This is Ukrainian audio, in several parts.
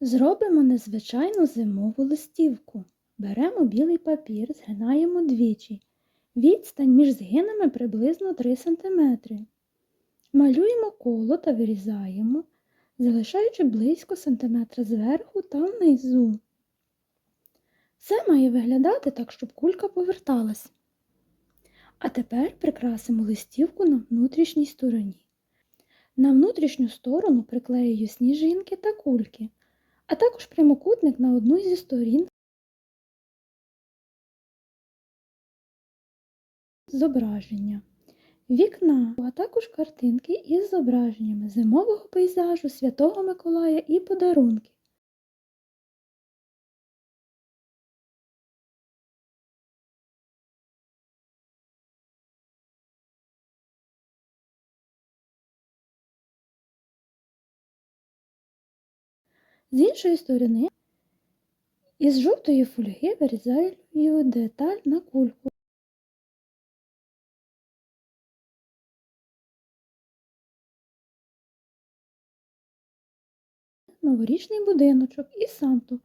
Зробимо незвичайну зимову листівку. Беремо білий папір, згинаємо двічі. Відстань між згинами приблизно 3 см. Малюємо коло та вирізаємо, залишаючи близько сантиметра зверху та внизу. Все має виглядати так, щоб кулька поверталась. А тепер прикрасимо листівку на внутрішній стороні. На внутрішню сторону приклеюю сніжинки та кульки, а також прямокутник на одну зі сторін зображення, вікна, а також картинки із зображеннями зимового пейзажу, Святого Миколая і подарунки. З іншої сторони, із жовтої фольги вирізаю деталь на кульку. Новорічний будиночок і санту.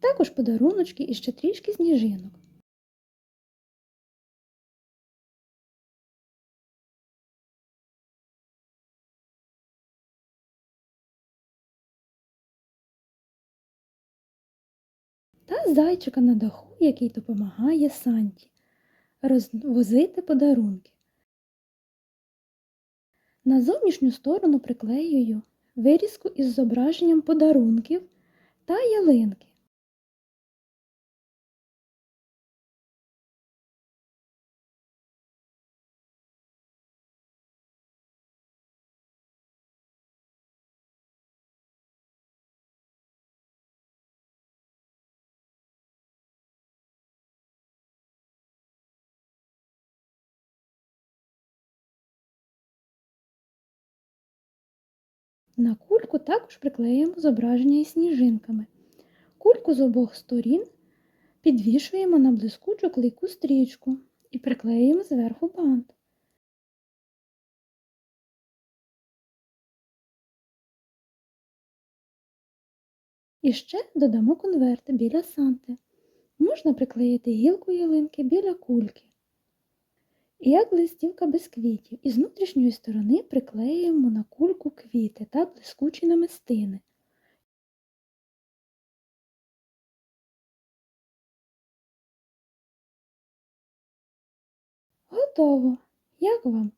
Також подаруночки і ще трішки сніжинок. Та зайчика на даху, який допомагає Санті розвозити подарунки. На зовнішню сторону приклеюю вирізку із зображенням подарунків та ялинки. На кульку також приклеюємо зображення із сніжинками. Кульку з обох сторін підвішуємо на блискучу клейку стрічку і приклеюємо зверху бант. І ще додамо конверти біля санти. Можна приклеїти гілку ялинки біля кульки. Як листівка без квітів, і з внутрішньої сторони приклеюємо на кульку квіти та блискучі намистини. Готово! Як вам?